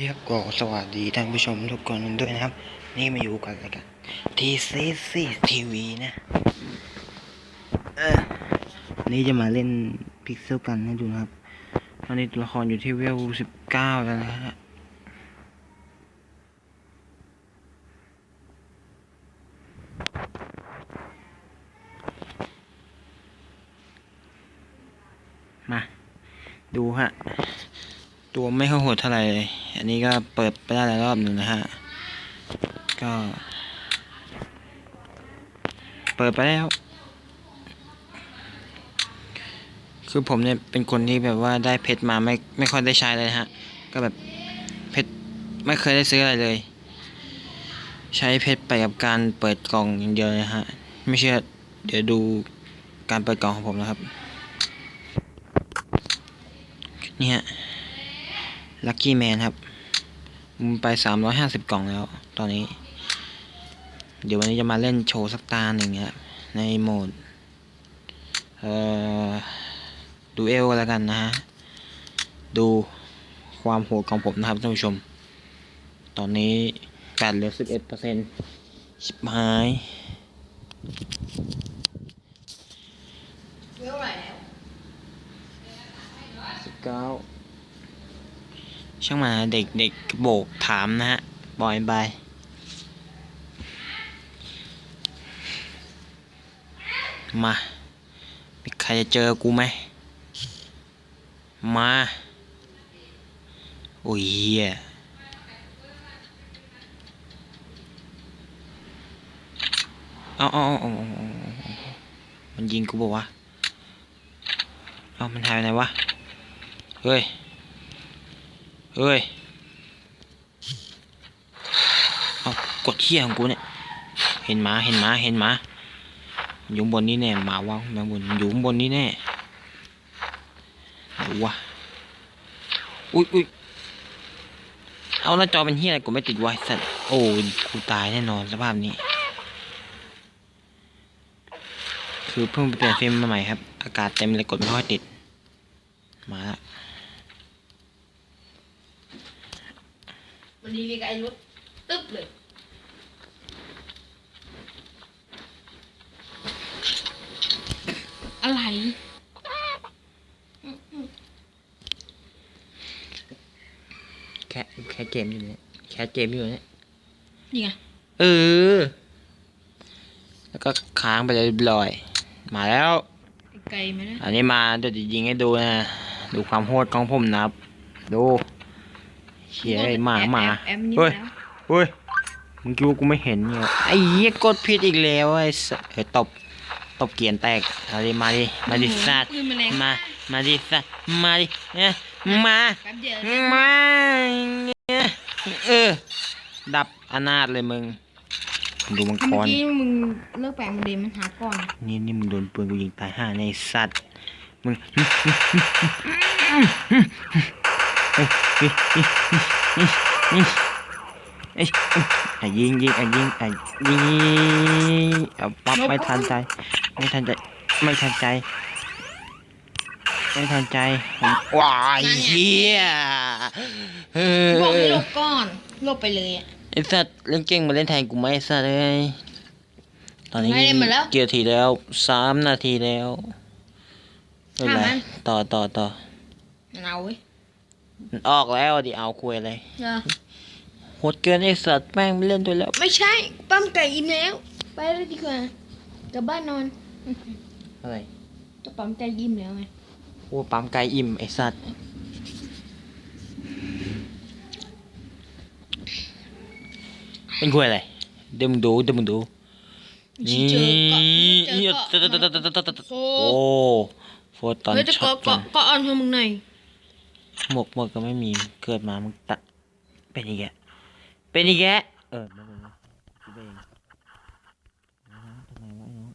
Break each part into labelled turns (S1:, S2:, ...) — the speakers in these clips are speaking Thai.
S1: เรียกก็สวัสดีท่านผู้ชมทุกคนด้วยนะครับ นี่มาอยู่กันรายการทีซีซีทีวีนะเออนี่จะมาเล่นพิกเซลกันให้ดูนะครับ ตอนนี้ตัวละครอยู่ที่เวลสิบเก้าแล้วนะฮะมา ดูฮะ ตัวไม่ค่อยโหดเท่าไหร่ อันนี้ก็เปิดไปได้แล้วรอบหนึ่งนะฮะ ก็ เปิดไปแล้ว คือผมเนี่ยเป็นคนที่แบบว่าได้เพชรมาไม่ไม่ค่อยได้ใช้เลยฮะ ก็แบบเพชรไม่เคยได้ซื้ออะไรเลย ใช้เพชรไปกับการเปิดกล่องอย่างเดียวนะฮะ ไม่เชื่อเดี๋ยวดูการเปิดกล่องของผมนะครับ นี่ฮะลัคกี้แมนครับ ไปสามร้อยห้าสิบกล่องแล้ว ตอนนี้ เดี๋ยววันนี้จะมาเล่นโชว์สักตาหนึ่งครับในโหมด เอ่อ ดูเอลแล้วกันนะฮะ ดูความโหดของผมนะครับท่านผู้ชม ตอนนี้แปดเหลือสิบเอ็ดเปอร์เซ็นต์ชิบหาย
S2: เท่าไหร่แล้ว
S1: สิบเก้า ช่างมาเด็กเด็กโบกถามนะฮะบอยบายมามีใครจะเจอกูไหมมาโอ้ยเหี้ยเอาเอาเอาเอาเอาเอมันยิงกูบอกว่าเอามันหายไปไหนวะ เฮ้ย เฮ้ยเอากดเที่ยของกูเนี่ย เห็นหมา เห็นหมา เห็นหมา อยู่บนนี้แน่ หมาว่างข้างบนอยู่บนนี้แน่ไหนวะ อุ้ยอุ้ยเอาหน้าจอเป็นเฮียอะไรกูไม่ติดไวสัตว์โอ้กูตายแน่นอนสภาพนี้ คือเพิ่งไปเปลี่ยนฟิล์มมาใหม่ครับ อากาศเต็มเลยกดไม่ค่อยติด มาละ
S2: วันนี้มีไอ้รถตึ๊บเลยอะไร
S1: แค่แค่เกมอยู่เนี่ยแค่เกมอยู่เนี่ย
S2: นี่ไง
S1: เออ แล้วก็ค้างไปเลยเรียบร้อย มาแล้ว
S2: ไกลไหมนะ
S1: อันนี้มาเดี๋ยวจะยิงให้ดูนะ ดูความโหดของผมนะครับ ดู เชี่ยไอ้หมาหมา
S2: แอปแอปนี่
S1: เฮ้ย
S2: แล้ว
S1: เฮ้ยมึงคิดว่ากูไม่เห็นเนี่ยไอ้เหี้ยกดผิดอีกแล้วไอ้สัสเฮ้ยตบตบเกียนแตกเอาดิมาดิมาดิสัตว์
S2: ปืนมันแรง
S1: มามาดิสัตว์มาดิเนี่ยมา
S2: แป๊บเดียว
S1: มาเนี่ยเออดับอนาถเลยมึงดูมังก
S2: เมื่อ
S1: ร
S2: กี้มึงเลิกแปลงโมเดลมันหาก่อน
S1: นี่นี่มึงโดนปืนกูยิงตายห่าในสัตว์มึงเอ้ยเอ้ไอ้ไอ้ไอ้ไอ้ยิงยิงไอ้ยิงไอ้ยิงเอาปั๊บไม่ทันใจ ไม่ทันใจ ไม่ทันใจ ไม่ทันใจว้ายเฮียเออ
S2: บอกให้หลบก่อนหลบไปเลยอะ
S1: ไอ้สัตว์เล่นเก่งมาเล่นแทนกูไหมไอ้สัตว์เอ้ยตอนนี้
S2: ไม่เล่นมาแล้ว
S1: เกียร์ทีแล้วสามนาทีแล้วไม่เป็นไรต่อต่อต่อ
S2: เอาเว้ย
S1: ออกแล้วดิเอาคุยอะไร
S2: เออ
S1: โหดเกินไอ้สัตว์แม่งไม่เล่นด้วยแล้ว
S2: ไม่ใช่ปั้มไก่อิ่มแล้ว ไปเลยดีกว่ากลับบ้านนอน
S1: อะไร
S2: ก็ปั้มไก่อิ่มแล้วไง
S1: โอ้ปั๊มไก่อิ่มไอ้สัตว์เป็นคุยอะไรเดี๋ยวมึงดูเดี๋ยวมึงดู
S2: นี่เจอเกาะเจอ
S1: นี่
S2: เกาะ
S1: ตะตะตะตะตะตะตะ
S2: โอ้
S1: โอ้โฟตอน
S2: เฮ้ยจะ
S1: ช็อ
S2: เกาะ
S1: ต
S2: เกาะเกาะอ่อนเท่ามึงหน่อย
S1: หมกหมวกก็ไม่มีเกิดมามึงตะเป็นอีกแกเป็นอีกแกเออไม่เป็นไรกูไปเองน้องทำไมวะน้อง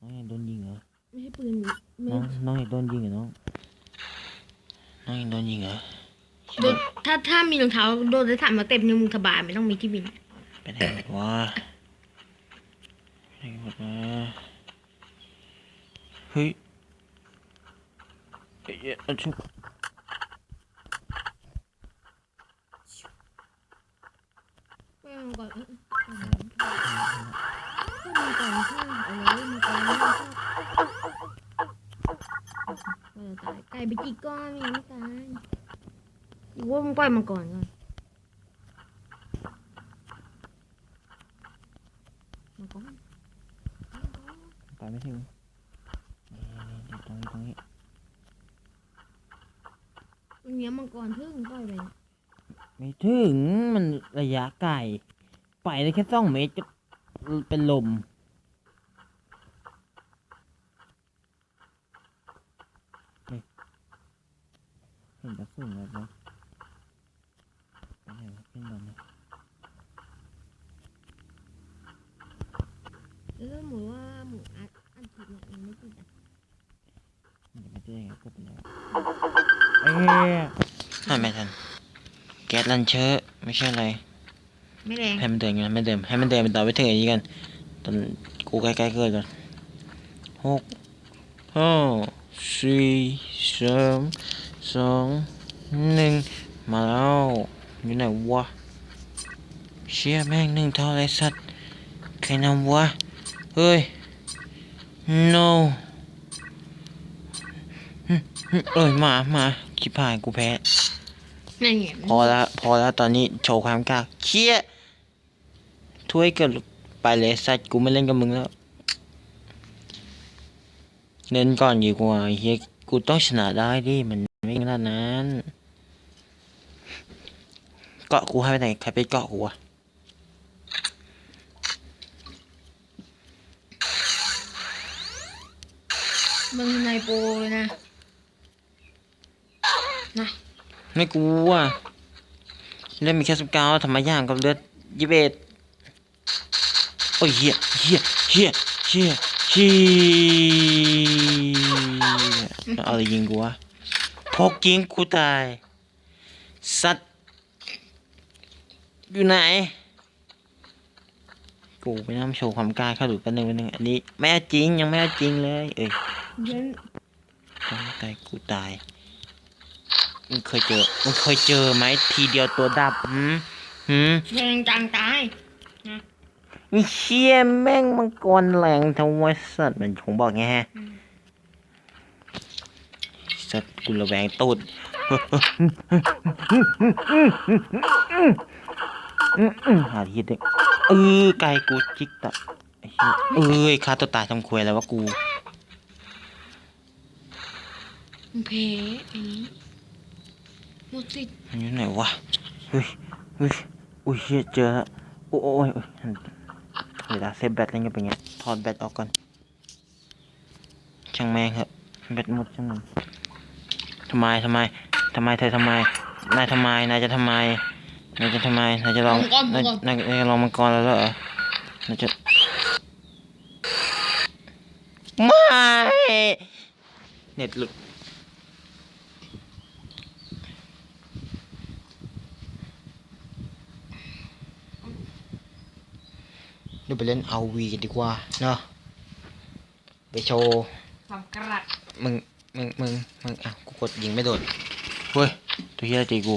S1: น้องยังโดนยิงเหรอ
S2: ไม่ใช่ปืนไม่
S1: น้องน้องยังโดนยิงเหรอน้องน้องยังโดนยิงเหรอ
S2: โดนถ้าถ้ามีรองเท้าโดนจะถามมาเต็มนิ้วมึงสบายไม่ต้องมีที่บิน
S1: ไปไหนหมดวะไปไหนหมดวะเฮ้ยเอ้ยอ้ยเอาชุบ
S2: มังกรเออเออเออมังกรข้างเอาเลยมังกรไม่ชอบเออตายไก่ไปกี่ก้อนยังไม่ตายอีกว่ามึงปล่อยมังกรก่อนมังกร
S1: ไปไม่ถึงนี่ตรงนี้ตรงนี้
S2: ตรงเนี้ยมังกรเพิ่งปล่อยไปเนี่ย
S1: ไม่ถึงมันระยะไกล ไปได้แค่สองเมตรก็เป็นลมเฮ้ยเห็นกระสุนแล้วปะไปไหนวะขึ้นบนนะ
S2: แล้วถ้าสมมติว่าหมูอัดอัดติดเนี่ยมันไม่ติดอะ
S1: เดี๋ยวมันจะยังไงกดไปแล้วเอ้ยไม่ไม่ทันแก๊สลันเชอร์ไม่ใช่อะไร
S2: ไม่แรง
S1: ให้มันเดินกันไม่เดินให้มันเดินไปต่อไปถึงอย่างนี้กันตอนกูใกล้ๆเกิดก่อนหกห้าสี่สามสองหนึ่งมาแล้วอยู่ไหนวะเชี่ยแม่งหนึ่งเท่าไรสัตว์ใครนำวะเฮ้ย no หึหึเอ้ยหมาหมาชิบหายกูแพ้
S2: นั่นไง
S1: พอแล้วพอแล้วตอนนี้โชว์ความกล้าเชี่ย ถ้วยเกิดไปเลยสัตว์กูไม่เล่นกับมึงแล้วเล่นก่อนดีกว่าเฮียกูต้องชนะได้ดิมันไม่ขนาดนั้น เกาะกูให้ไปไหนใครไปเกาะกูวะ
S2: มึงในโปรเลยนะ นะ
S1: ไม่กูอะเล่นมีแค่สิบเก้าทำไมย่างกับเลือดยี่สิบเอ็ดโอ้ยเฮียเฮียเฮียเฮียเฮียเอาอะไรยิงกูวะพกยิงกูตาย สัตว์ อยู่ไหน กูไปนั่งโชว์ความกล้าเข้าดูกันหนึ่งวันหนึ่งอันนี้ไม่เอาจริงยังไม่เอาจริงเลย เอ้ย
S2: เดิน
S1: ต้องตายกูตายมึงเคยเจอมึงเคยเจอไหมทีเดียวตัวดับหืมหืม
S2: แรงจังตาย
S1: มีเชี่ยแม่งมังกรแรงทำไมสัตว์มันคงบอกไงฮะสัตว์กูระแวงตูดหาทีเด็กเออไกลกูจิกตะไอ้เหี้ยเอ้ยฆ่าตัวตายทำควยแล้ววะกู
S2: มึงเพอันนี้หมดสิทธิ์
S1: มันอยู่ไหนวะเฮ้ยเฮ้ยอุ้ยเหี้ยเจอแล้วโอ้ยโอ้ยโอ้ย เวลาเซฟแบตเล่นกันเป็นไงถอดแบตออกก่อน ช่างแม่งครับแบตหมดช่างมันทำไมทำไมทำไมเธอทำไม นายทำไม นายจะทำไม นายจะทำไม นายจะลอง นายนายนายจะลองมังกรแล้วเหรอนายจะ ไม่ เน็ตหลุด เดี๋ยวไปเล่นเอาวีกันดีกว่าเนาะไปโชว์
S2: ความกระดัด
S1: มึงมึงมึงมึงอะกูกดยิงไม่โดนเฮ้ยตัวเฮียตีกู